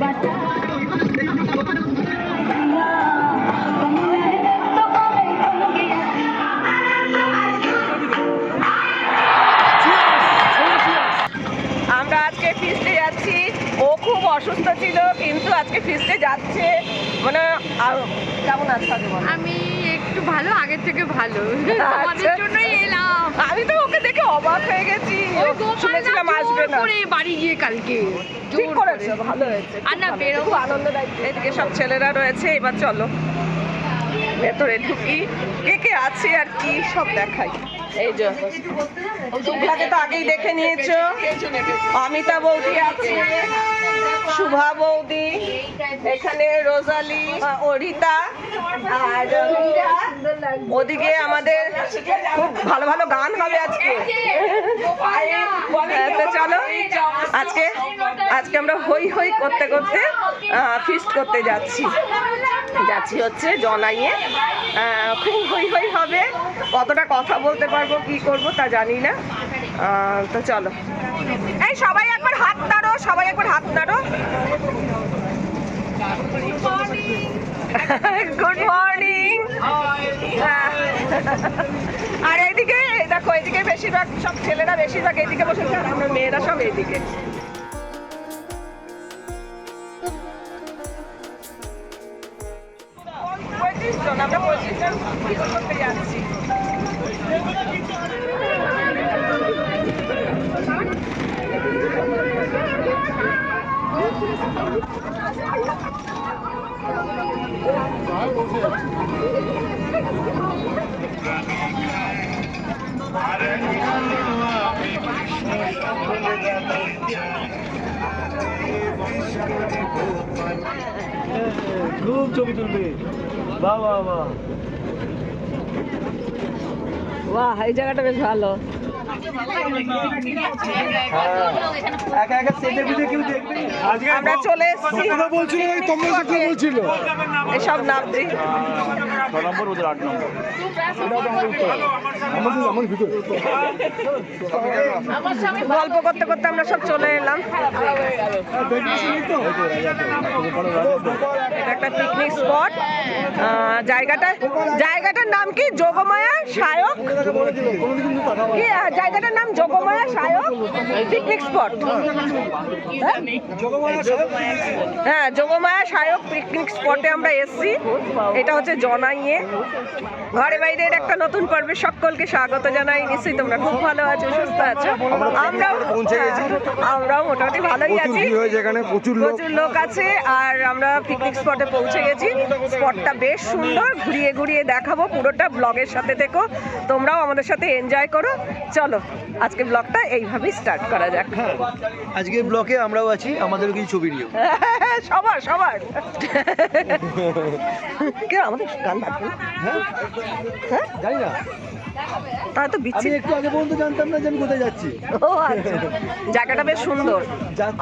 বাটা আমরা আজকে ফিস্টে যাচ্ছি। ও খুব অসুস্থ ছিল কিন্তু আজকে ফিস্টে যাচ্ছে। মানে কেমন আছে আমি একটু ভালো আগের থেকে ভালো। আচ্ছা। তোমাদের জন্যই এলাম। আমি তো অবাক হয়ে গেছি। শুনেছিলাম আসবে না। করে বাড়ি গিয়ে কালকে। ঠিক করেছে ভালো হয়েছে। আর না, বেরোবো। আনন্দদায়ক এদিকে সব ছেলেরা রয়েছে এবার চলো। ভেতরে ঢুকি। কে কে আছে আর কি সব দেখাই। এই যে। শুভ্রাকে তো আগেই দেখে নিয়েছো। অমিতা বৌদি আছে শুভা বৌদি এখানে রোজালি অরিতা আর ওদিকে আমাদের খুব ভালো ভালো গান হবে আজকে। হ্যাঁ, তো চলো আজকে আজকে আমরা হই হই করতে করতে ফিস্ট করতে যাচ্ছি। যাচ্ছি হচ্ছে জনাইয়ে। খুব হই হই হবে। কতটা কথা বলতে পারব, কি করব তা জানি না। তো চলো। এই সবাই একবার হাত নাড়ো, সবাই একবার হাত নাড়ো। গুড মর্নিং আর এইদিকে, দেখো, এইদিকে বেশিরভাগ সব ছেলেরা বেশিরভাগ এইদিকে আর আমরা মেয়েরা সব এইদিকে। খুব ছবি তুলবে। বাহ বাহ বাহ। বাহ এই জায়গাটা বেশ ভালো। আজকে আমরা চলে এসেছি। এসব নামছি গল্প করতে করতে আমরা সব চলে এলাম। একটা পিকনিক স্পট জায়গাটা জায়গাটার নাম কি? যোগমায়া সায়ক? কি জায়গাটার নাম যোগমায়া সায়ক? পিকনিক স্পট হ্যাঁ? যোগমায়া সায়ক পিকনিক স্পটে আমরা এসেছি। এটা হচ্ছে জনাইয়ে। ঘরে বাইরের একটা নতুন পর্বে সকলকে স্বাগত জানাই। নিশ্চয়ই তোমরা খুব ভালো আছো সুস্থ আছো। আমরাও পৌঁছে গেছি। আমরাও মোটামুটি ভালোই আছি। প্রচুর লোক। আছে আর আমরা পিকনিক স্পটে পৌঁছে গেছি। স্পটটা বেশ সুন্দর ঘুরিয়ে ঘুরিয়ে দেখাবো পুরোটা ব্লগের সাথে থেকো। তোমরাও আমাদের সাথে এনজয় করো। চলো আজকে ব্লগটা এইভাবেই স্টার্ট করা যাক। আজকে ব্লগে আমরাও আছি আমাদের কিছু ছবি নিও। সবার সবার। কে আমাদের গান বাজবে? হ্যাঁ? হ্যাঁ? জানি না। তাই তো আমি বিচ্ছি একটু আগে পর্যন্ত জানতাম না যে আমি কোথায় যাচ্ছি। ও আচ্ছা। জায়গাটা বেশ সুন্দর।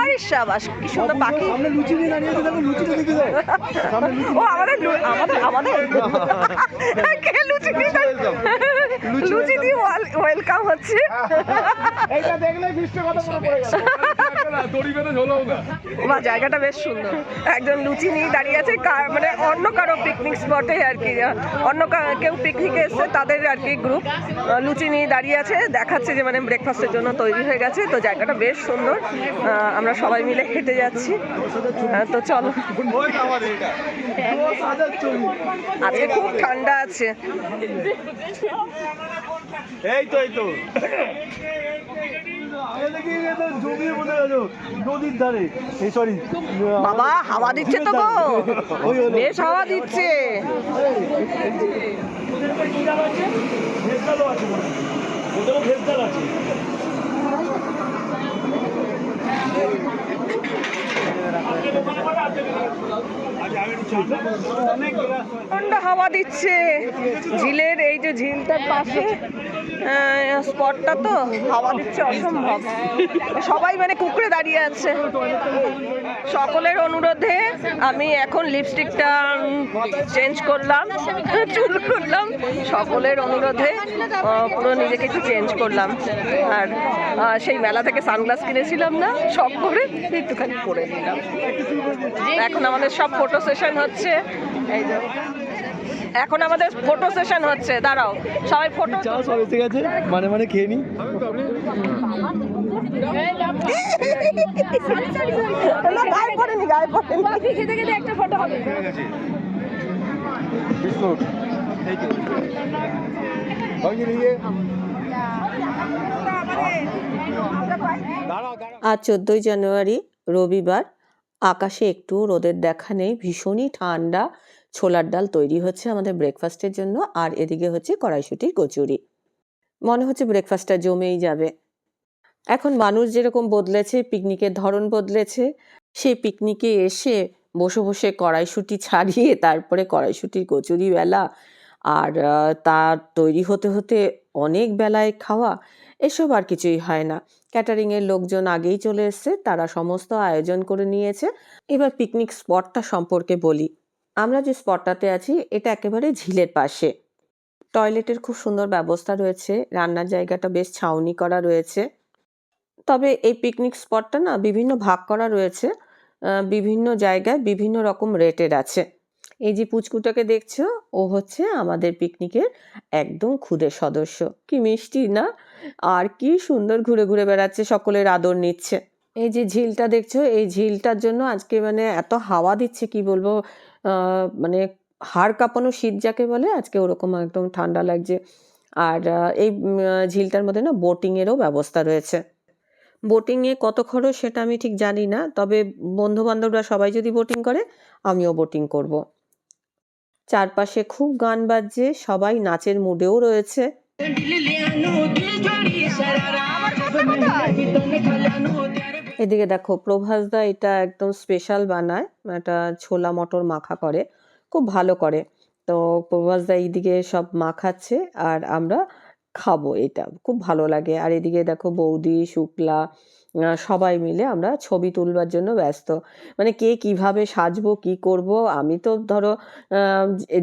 আরে সাবাস কি সুন্দর পাখি। সামনে লুচি নিয়ে দাঁড়িয়ে আছে দেখো লুচিটা দেখে দাও। সামনে লুচি ও আমাদের আমাদের আমাদের? কে লুচি দিয়ে লুচি লুচি দিয়ে ওয়েলকাম হচ্ছে। এইটা দেখলে বৃষ্টির কথা মনে পড়ে গেল। বা জায়গাটা বেশ সুন্দর। একজন লুচি নিয়ে দাঁড়িয়ে আছে মানে অন্য কারও পিকনিক স্পটে আর কি অন্য কেউ পিকনিকে এসছে, তাদের আর কি গ্রুপ লুচি নিয়ে দাঁড়িয়ে আছে, দেখাচ্ছে যে মানে ব্রেকফাস্টের জন্য তৈরি হয়ে গেছে, তো জায়গাটা বেশ সুন্দর আমরা সবাই মিলে হেঁটে যাচ্ছি। তো চলো। আজকে খুব ঠান্ডা আছে। এই তো এই তো। নদীর ধারে এই সরি বাবা হাওয়া দিচ্ছে তো গো বেশ হাওয়া দিচ্ছে আছে মনে হয়। আছে ঠান্ডা হাওয়া দিচ্ছে। ঝিলের এই যে ঝিলটার পাশে স্পটটা তো হাওয়া দিচ্ছে অসম্ভব। সবাই মানে কুকড়ে দাঁড়িয়ে আছে। সকলের অনুরোধে আমি এখন লিপস্টিকটা চেঞ্জ করলাম, চুল করলাম। সকলের অনুরোধে পুরো নিজেকে একটু চেঞ্জ করলাম। আর সেই মেলা থেকে সানগ্লাস কিনেছিলাম না সব করে একটুখানি করে নিলাম। এখন আমাদের সব ফটো সেশন হচ্ছে। এই যে। এখন আমাদের ফটো সেশন হচ্ছে দাঁড়াও। সবাই ফটো চা সব এসে গেছে মানে মানে খেয়ে নি। না গায়ে পড়েনি গায়ে পড়েনি। খেতে খেতে একটা ফটো হবে। বিস্কুট। আজ চোদ্দোই জানুয়ারি রবিবার। আকাশে একটু রোদের দেখা নেই, ভীষণই ঠান্ডা। ছোলার ডাল তৈরি হচ্ছে আমাদের ব্রেকফাস্টের জন্য, আর এদিকে হচ্ছে কড়াইশুটির কচুরি। মনে হচ্ছে ব্রেকফাস্টটা জমেই যাবে। এখন মানুষ যেরকম বদলেছে পিকনিকের ধরন বদলেছে, সেই পিকনিকে এসে বসে বসে কড়াইশুটি ছাড়িয়ে, তারপরে কড়াইশুটির কচুরি বেলা আর তার তৈরি হতে হতে অনেক বেলায় খাওয়া এসব আর কিছুই হয় না। ক্যাটারিংয়ের লোকজন আগেই চলে এসেছে, তারা সমস্ত আয়োজন করে নিয়েছে। এবার পিকনিক স্পটটা সম্পর্কে বলি। আমরা যে স্পটটাতে আছি, এটা একেবারে ঝিলের পাশে। টয়লেটের খুব সুন্দর ব্যবস্থা রয়েছে, রান্নার জায়গাটা বেশ ছাউনি করা রয়েছে। তবে এই পিকনিক স্পটটা না বিভিন্ন ভাগ করা রয়েছে বিভিন্ন জায়গায় বিভিন্ন রকম রেটের আছে। এই যে পুচকুটাকে দেখছ, ও হচ্ছে আমাদের পিকনিকের একদম খুদে সদস্য। কি মিষ্টি, না? আর কি সুন্দর ঘুরে ঘুরে বেড়াচ্ছে, সকলের আদর নিচ্ছে। এই যে ঝিলটা দেখছ, এই ঝিলটার জন্য আজকে মানে এত হাওয়া দিচ্ছে, কি বলব মানে হাড় কাঁপানো শীত যাকে বলে, আজকে ওরকম একদম ঠান্ডা লাগছে। আর এই ঝিলটার মধ্যে না বোটিংয়েরও ব্যবস্থা রয়েছে। বোটিংয়ে কত খরচ সেটা আমি ঠিক জানি না, তবে বন্ধু বান্ধবরা সবাই যদি বোটিং করে, আমিও বোটিং করব। চারপাশে খুব গান বাজছে, সবাই নাচের মুডেও রয়েছে। এদিকে দেখো প্রভাসদা এটা একদম স্পেশাল বানায়, এটা ছোলা মটর মাখা করে, খুব ভালো করে। তো প্রভাসদা এইদিকে সব মাখাচ্ছে আর আমরা খাব এটা, খুব ভালো লাগে। আর এদিকে দেখো বৌদি, শুক্লা সবাই মিলে আমরা ছবি তুলবার জন্য ব্যস্ত। মানে কে কীভাবে সাজবো, কি করব, আমি তো ধরো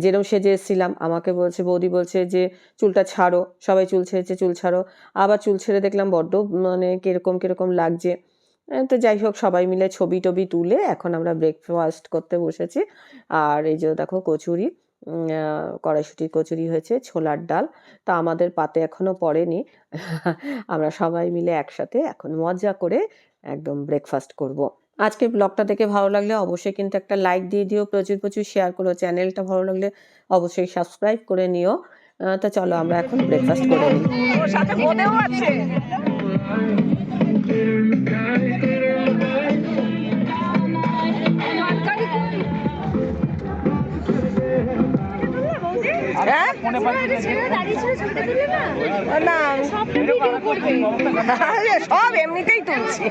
যেরকম সেজে এসেছিলাম, আমাকে বলছে, বৌদি বলছে যে, চুলটা ছাড়ো। সবাই চুল ছেড়েছে, চুল ছাড়ো। আবার চুল ছেড়ে দেখলাম বড্ড মানে কীরকম কীরকম লাগছে। তো যাই হোক, সবাই মিলে ছবি টবি তুলে এখন আমরা ব্রেকফাস্ট করতে বসেছি। আর এই যে দেখো, কচুরি। কড়াইশুটির কচুরি হয়েছে, ছোলার ডাল। তা আমাদের পাতে এখনও পড়েনি। আমরা সবাই মিলে একসাথে এখন মজা করে একদম ব্রেকফাস্ট করব। আজকের ব্লগটা দেখে ভালো লাগলে অবশ্যই কিন্তু একটা লাইক দিয়ে দিও। প্রচুর প্রচুর শেয়ার করো। চ্যানেলটা ভালো লাগলে অবশ্যই সাবস্ক্রাইব করে নিও। তা চলো আমরা এখন ব্রেকফাস্ট করে নিই। ওর সাথে বোনেও আছে হ্যাঁ? না? সব এমনিতেই তুলছি।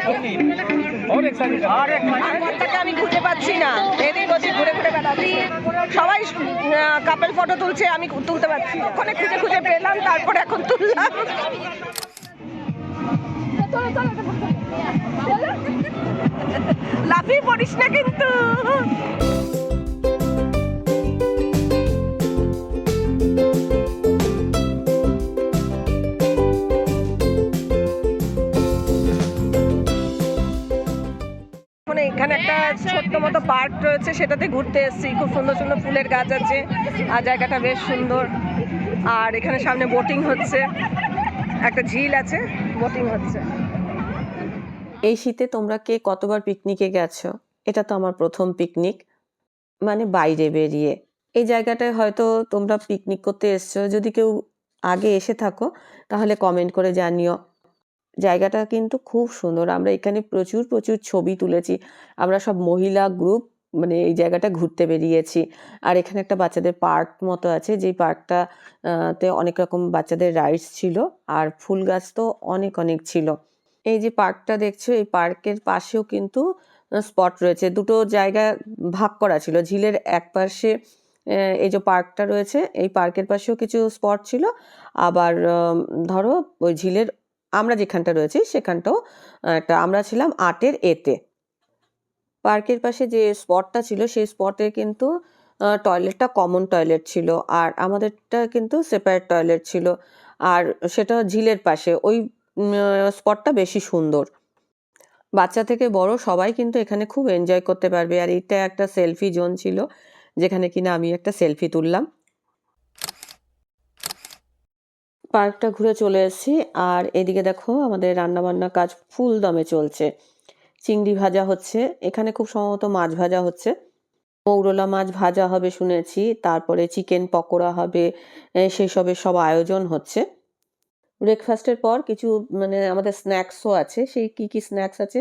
আমি খুঁজে পাচ্ছি না। এদিক ওদিক ঘুরে ঘুরে বেড়াচ্ছি। সবাই কাপেল ফটো তুলছে আমি তুলতে পারছি ওখানে খুঁজে খুঁজে পেলাম তারপরে এখন তুললাম। লাফিয়ে পড়িস না কিন্তু। এখানে একটা ছোট্ট মতো পার্ক রয়েছে, সেটাতে ঘুরতে এসেছি। খুব সুন্দর সুন্দর ফুলের গাছ আছে, আর জায়গাটা বেশ সুন্দর। আর এখানে সামনে বোটিং হচ্ছে, একটা ঝিল আছে, বোটিং হচ্ছে। এই শীতে তোমরা কে কতবার পিকনিকে গেছো? এটা তো আমার প্রথম পিকনিক মানে বাইরে বেরিয়ে। এই জায়গাটায় হয়তো তোমরা পিকনিক করতে এসছো। যদি কেউ আগে এসে থাকো, তাহলে কমেন্ট করে জানিও। জায়গাটা কিন্তু খুব সুন্দর। আমরা এখানে প্রচুর প্রচুর ছবি তুলেছি। আমরা সব মহিলা গ্রুপ মানে এই জায়গাটা ঘুরতে বেরিয়েছি। আর এখানে একটা বাচ্চাদের পার্ক মতো আছে। যেই পার্কটা তে অনেক রকম বাচ্চাদের রাইডস ছিল আর ফুল গাছ তো অনেক অনেক ছিল। এই যে পার্কটা দেখছ, এই পার্কের পাশেও কিন্তু স্পট রয়েছে। দুটো জায়গা ভাগ করা ছিল। ঝিলের এক পাশে এই যে পার্কটা রয়েছে, এই পার্কের পাশেও কিছু স্পট ছিল। আবার ধরো ওই ঝিলের আমরা যেখানটা রয়েছি সেখানটাও, একটা আমরা ছিলাম আটের এতে। পার্কের পাশে যে স্পটটা ছিল, সেই স্পটে কিন্তু টয়লেটটা কমন টয়লেট ছিল আর আমাদেরটা কিন্তু সেপারেট টয়লেট ছিল আর সেটা ঝিলের পাশে, ওই স্পটটা বেশি সুন্দর। বাচ্চা থেকে বড় সবাই কিন্তু এখানে খুব এনজয় করতে পারবে আর এটা একটা সেলফি জোন ছিল, যেখানে কিনা আমি একটা সেলফি তুললাম। পার্কটা ঘুরে চলে এসেছি। আর এদিকে দেখো আমাদের রান্নাবান্না কাজ ফুল দমে চলছে। চিংড়ি ভাজা হচ্ছে। এখানে খুব সম্ভবত মাছ ভাজা হচ্ছে। মৌরলা মাছ ভাজা হবে শুনেছি। তারপরে চিকেন পকোড়া হবে। সেসবের সব আয়োজন হচ্ছে। ব্রেকফাস্টের পর কিছু মানে আমাদের স্ন্যাক্সও আছে। সেই কি কি স্ন্যাক্স আছে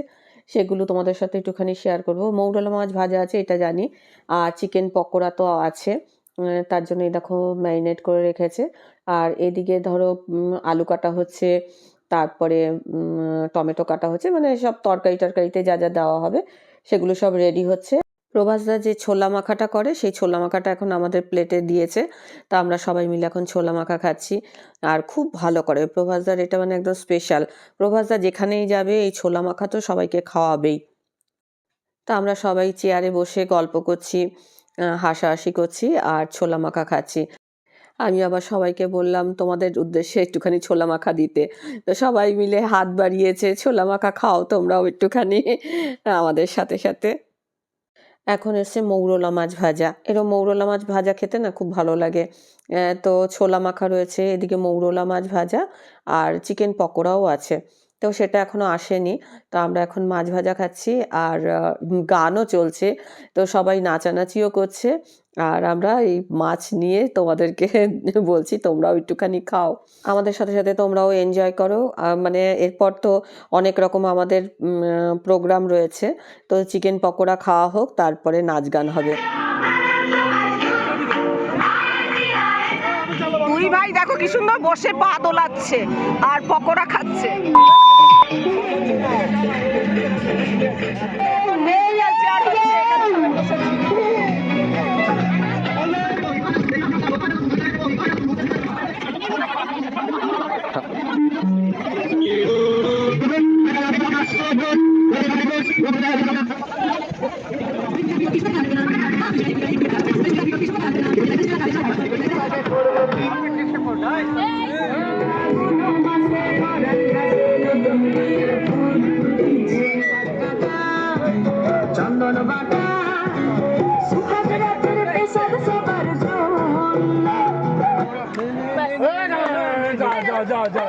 সেগুলো তোমাদের সাথে একটুখানি শেয়ার করব। মৌরলা মাছ ভাজা আছে, এটা জানি। আর চিকেন পকোড়া তো আছে। তার জন্য এই দেখো ম্যারিনেট করে রেখেছে। আর এদিকে ধরো আলু কাটা হচ্ছে, তারপরে টমেটো কাটা হচ্ছে মানে সব তরকারি টরকারিতে যা যা দেওয়া হবে, সেগুলো সব রেডি হচ্ছে। প্রভাসদা যে ছোলা মাখাটা করে, সেই ছোলা মাখাটা এখন আমাদের প্লেটে দিয়েছে। তা আমরা সবাই মিলে এখন ছোলা মাখা খাচ্ছি। আর খুব ভালো করে প্রভাসদার এটা মানে একদম স্পেশাল প্রভাসদা যেখানেই যাবে, এই ছোলা মাখা তো সবাইকে খাওয়াবেই। তা আমরা সবাই চেয়ারে বসে গল্প করছি। হাসাহাসি করছি আর ছোলা মাখা খাচ্ছি। আমি আবার সবাইকে বললাম, তোমাদের উদ্দেশ্যে একটুখানি ছোলা মাখা দিতে। তো সবাই মিলে হাত বাড়িয়েছে, ছোলা মাখা খাও তোমরাও একটুখানি। আমাদের সাথে সাথে। এখন এসছে মৌরলা মাছ ভাজা। এরকম মৌরলা মাছ ভাজা খেতে না খুব ভালো লাগে। তো ছোলা মাখা রয়েছে, এদিকে মৌরলা মাছ ভাজা আর চিকেন পকোড়াও আছে। তো সেটা এখনও আসেনি। তো আমরা এখন মাছ ভাজা খাচ্ছি আর গানও চলছে। তো সবাই নাচানাচিও করছে। আর আমরা এই মাছ নিয়ে তোমাদেরকে বলছি, তোমরাও একটুখানি খাও। আমাদের সাথে সাথে তোমরাও এনজয় করো। মানে এরপর তো অনেক রকম আমাদের প্রোগ্রাম রয়েছে। তো চিকেন পকোড়া খাওয়া হোক, তারপরে নাচ গান হবে। দুই ভাই দেখো কি সুন্দর বসে পা দোলাচ্ছে আর পকোড়া খাচ্ছে। এই আছে চন্দন বাটা সুখাজ পেশাদ সবার জন্য যা যা যা যা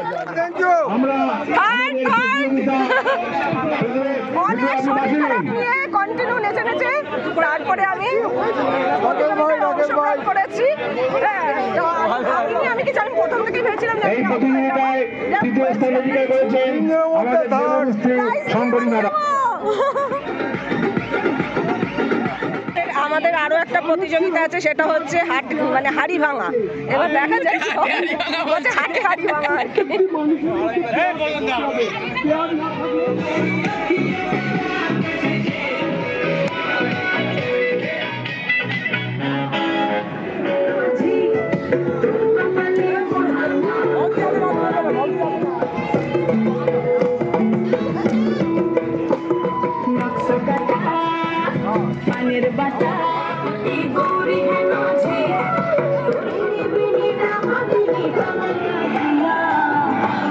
যা আমরা Fine, fine. অনেক শরীর খারাপ নিয়ে কন্টিনিউ নেচে নেচে তারপরে আমি করেছি। হ্যাঁ, আমি কি জানি প্রথম থেকেই ভেবেছিলাম যে এই প্রতিযোগিতায় তৃতীয় স্থান অধিকার করেছেন আমাদের ম্যাডাম। আরও একটা প্রতিযোগিতা আছে সেটা হচ্ছে হাট মানে হাড়ি ভাঙা। এবার দেখা যায় হচ্ছে হাটে হাড়ি ভাঙা আর কি।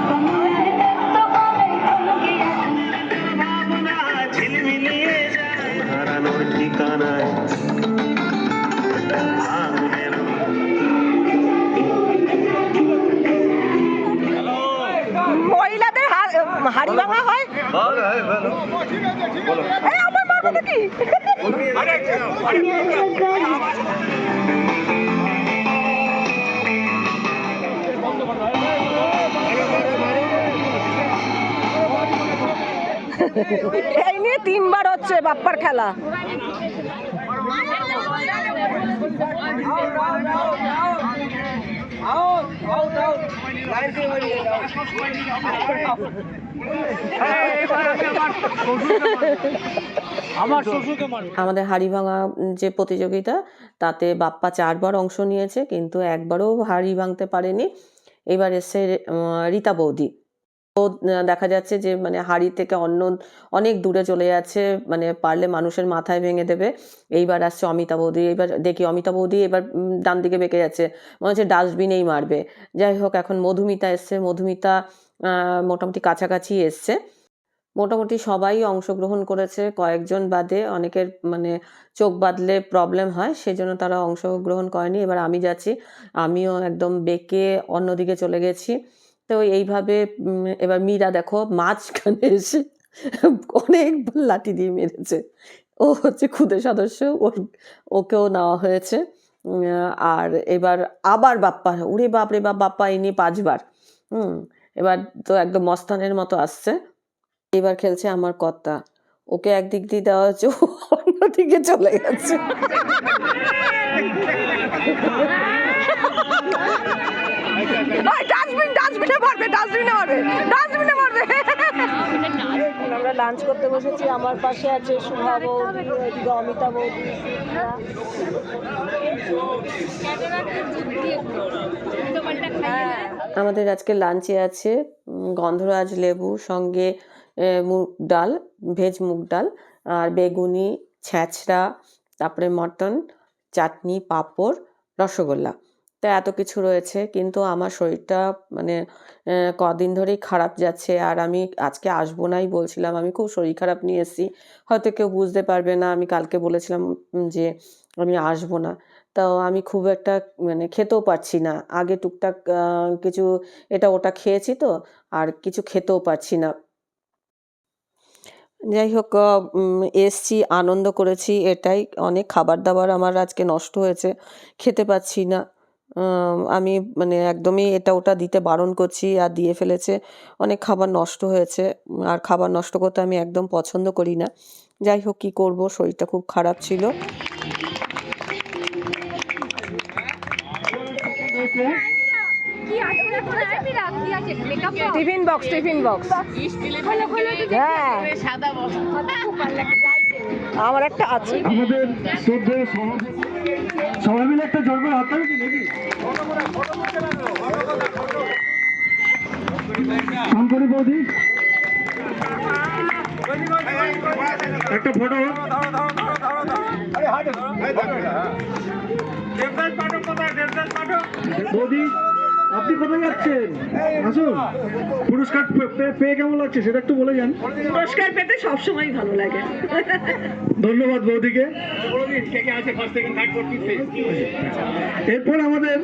কমলের তো বলে কলকে হারানোর ঠিকানায় মহিলাদের হা- হাড়ি ভাঙা হয়? আমার মার কথা কি? এই নিয়ে তিনবার হচ্ছে বাপ্পার খেলা আমাদের হাড়ি ভাঙা যে প্রতিযোগিতা তাতে বাপ্পা চারবার অংশ নিয়েছে কিন্তু একবারও হাড়ি ভাঙতে পারেনি। এবার এসছে রীতা বৌদি। আহ, দেখা যাচ্ছে যে মানে হাড়ি থেকে অন্য অনেক দূরে চলে যাচ্ছে মানে পারলে মানুষের মাথায় ভেঙে দেবে। এইবার আসছে অমিতা বৌদি এবার দেখি অমিতা বৌদি এবার ডান দিকে বেঁকে যাচ্ছে। মনে হচ্ছে ডাস্টবিনেই মারবে। যাই হোক এখন মধুমিতা এসছে। মধুমিতা মোটামুটি কাছাকাছি এসছে। মোটামুটি সবাই অংশগ্রহণ করেছে। কয়েকজন বাদে অনেকের মানে চোখ বাঁধলে প্রবলেম হয়, সেজন্য তারা অংশগ্রহণ করেনি। এবার আমি যাচ্ছি, আমিও একদম বেঁকে অন্যদিকে চলে গেছি। তো এইভাবে এবার মীরা দেখো মাঝখানে এসে অনেক লাঠি দিয়ে মেরেছে। ও হচ্ছে খুদে সদস্য, ওর, ওকেও নেওয়া হয়েছে। আর এবার আবার বাপ্পা উড়ে বাপ রে বাপ, বাপ্পা ইনি পাঁচবার। হুম, এবার তো একদম মস্তানের মতো আসছে। এবার খেলছে আমার কর্তা। ওকে একদিক দিয়ে দেওয়া হচ্ছে ও অন্যদিকে চলে গেছে। ডাস্টবিন ডাস্টবিনে মারবে ডাস্টবিনে মারবে ডাস্টবিনে মারবে আমরা লাঞ্চ করতে বসেছি আমার পাশে আছে শুভা বৌদি অমিতা বৌদি আমাদের আজকে লাঞ্চে আছে গন্ধরাজ লেবু সঙ্গে মুগ ডাল, ভেজ মুগ ডাল আর বেগুনি ছ্যাঁচড়া তারপরে মটন, চাটনি, পাঁপড়, রসগোল্লা। তা এত কিছু রয়েছে, কিন্তু আমার শরীরটা মানে কদিন ধরেই খারাপ যাচ্ছে আর আমি আজকে আসব নাই বলছিলাম, আমি খুব শরীর খারাপ নিয়ে এসেছি। হয়তো কেউ বুঝতে পারবে না, আমি কালকে বলেছিলাম যে আমি আসব না। তো আমি খুব একটা মানে খেতেও পারছি না। আগে টুকটাক কিছু, এটা ওটা খেয়েছি তো, আর কিছু খেতেও পারছি না। যাই হোক এসছি, আনন্দ করেছি, এটাই। অনেক খাবার দাবার আমার আজকে নষ্ট হয়েছে, খেতে পাচ্ছি না। আমি মানে একদমই এটা ওটা দিতে বারণ করছি আর দিয়ে ফেলেছে। অনেক খাবার নষ্ট হয়েছে, আর খাবার নষ্ট করতে আমি একদম পছন্দ করি না। যাই হোক, কী করব? শরীরটা খুব খারাপ ছিল। কি টিফিন বক্স টিফিন বক্স। হ্যাঁ। আমার একটা আছে। আমাদের সবাই মিলে একটা করে নাকি? শঙ্করী বৌদি। একটা ফটো বৌদি। আপনি কোথায় যাচ্ছেন? আসুন। পুরস্কার পেয়ে কেমন লাগছে? সেটা একটু বলে যান। পুরস্কার পেতে সবসময় ভালো লাগে। ধন্যবাদ বৌদিকে। এরপর আমাদের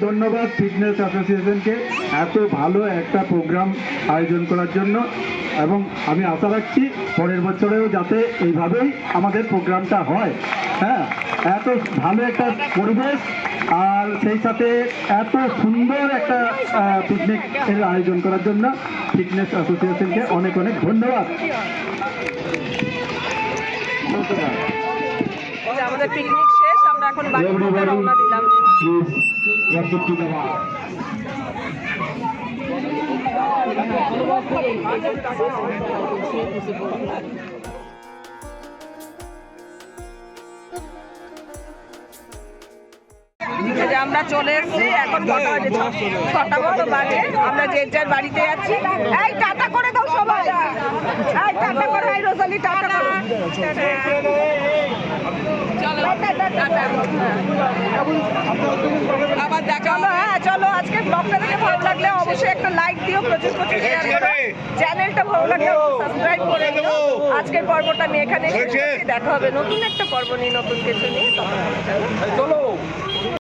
ধন্যবাদ ফিটনেস অ্যাসোসিয়েশনকে এত ভালো একটা প্রোগ্রাম আয়োজন করার জন্য। এবং আমি আশা রাখছি পরের বছরেও যাতে এইভাবেই আমাদের প্রোগ্রামটা হয়। হ্যাঁ এত ভালো একটা পরিবেশ আর সেই সাথে এত সুন্দর একটা পিকনিক এর আয়োজন করার জন্য ফিটনেস অ্যাসোসিয়েশনকে অনেক অনেক ধন্যবাদ। আমাদের পিকনিক শেষ আমরা এখন রওনা দিলাম। যে আমরা চলে এসেছি এখন কটা বাজে ছটা মতো বাজে। আমরা যে যার বাড়িতে যাচ্ছি এই টাটা করে দাও সবাই। এই টাটা করো এই রোজালি টাটা করো। আবার দেখা হ্যাঁ চলো আজকে ব্লগটা দেখে ভালো লাগলে অবশ্যই একটা লাইক দিও প্রচুর প্রচুর শেয়ার করো। চ্যানেলটা ভালো লাগলে সাবস্ক্রাইব করে দিও। আজকের পর্বটা আমি এখানে দেখা হবে নতুন একটা পর্ব নিয়ে নতুন কিছু নিয়ে। চলো।